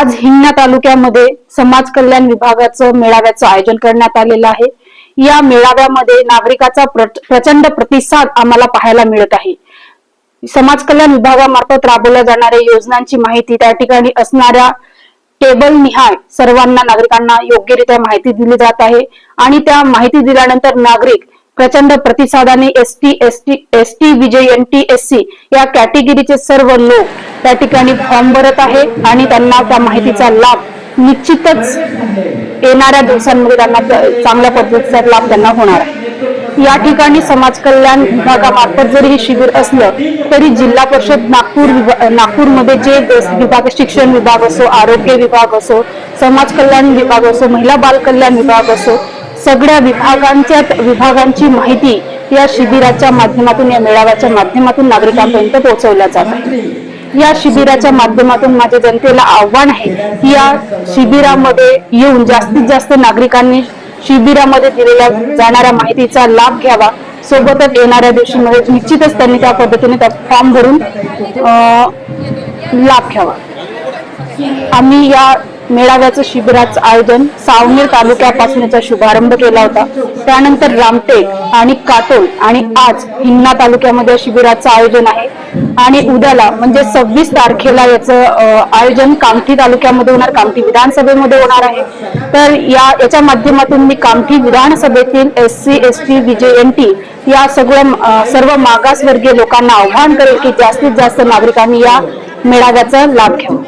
आज हिंगणा तालुक्यामध्ये समाज कल्याण विभागाचं मेळाव्याचं आयोजन करण्यात आलेलं आहे. या मेळाव्यामध्ये नागरिकाचा प्रचंड प्रतिसाद आम्हाला पाहायला मिळत आहे. समाज कल्याण विभागामार्फत राबवल्या जाणाऱ्या योजनांची माहिती त्या ठिकाणी असणाऱ्या टेबल निहाय सर्वांना नागरिकांना योग्यरित्या माहिती दिली जात आहे. आणि त्या माहिती दिल्यानंतर नागरिक प्रचंड प्रतिसादाने S T S T S T V J N T S C या कॅटेगरीचे सर्व लोक त्या ठिकाणी फॉर्म भरत आहे आणि त्यांना त्या माहितीचा लाभ निश्चितच येणाऱ्या दिवसांमध्ये त्यांना चांगल्या पद्धतीचा लाभ त्यांना होणार आहे. या ठिकाणी समाज कल्याण विभागामार्फत जरी हे शिबिर असलं तरी जिल्हा परिषद नागपूर विभा- नागपूरमध्ये जे विभाग शिक्षण विभाग असो आरोग्य विभाग असो समाज कल्याण विभाग असो महिला बाल कल्याण विभाग असो सगळ्या विभागांच्या विभागांची माहिती या शिबिराच्या माध्यमातून या मेळाव्याच्या माध्यमातून नागरिकांपर्यंत पोहोचवल्या जात आहे या शिबिराच्या माध्यमातून माझ्या जनतेला आव्हान आहे की या शिबिरामध्ये येऊन जास्तीत जास्त नागरिकांनी शिबिरामध्ये दिलेल्या जाणाऱ्या माहितीचा लाभ घ्यावा. सोबतच येणाऱ्या दिवशीमध्ये म्हणजे निश्चितच त्यांनी त्या पद्धतीने त्या फॉर्म भरून लाभ घ्यावा. आम्ही या मेळाव्याचं शिबिराचं आयोजन सावनेर तालुक्यापासून याचा शुभारंभ केला होता. त्यानंतर रामटेक आणि काटोल आणि आज हिंगणा तालुक्यामध्ये या शिबिराचं आयोजन आहे. आणि उद्याला म्हणजे सव्वीस तारखेला याचं आयोजन कामठी तालुक्यामध्ये होणार कामठी विधानसभेमध्ये होणार आहे. तर या याच्या माध्यमातून मी कामठी विधानसभेतील S C S T B J N T या सगळ्या सर्व मागासवर्गीय लोकांना आव्हान करेल की जास्तीत जास्त नागरिकांनी या मेळाव्याचा लाभ घ्यावा.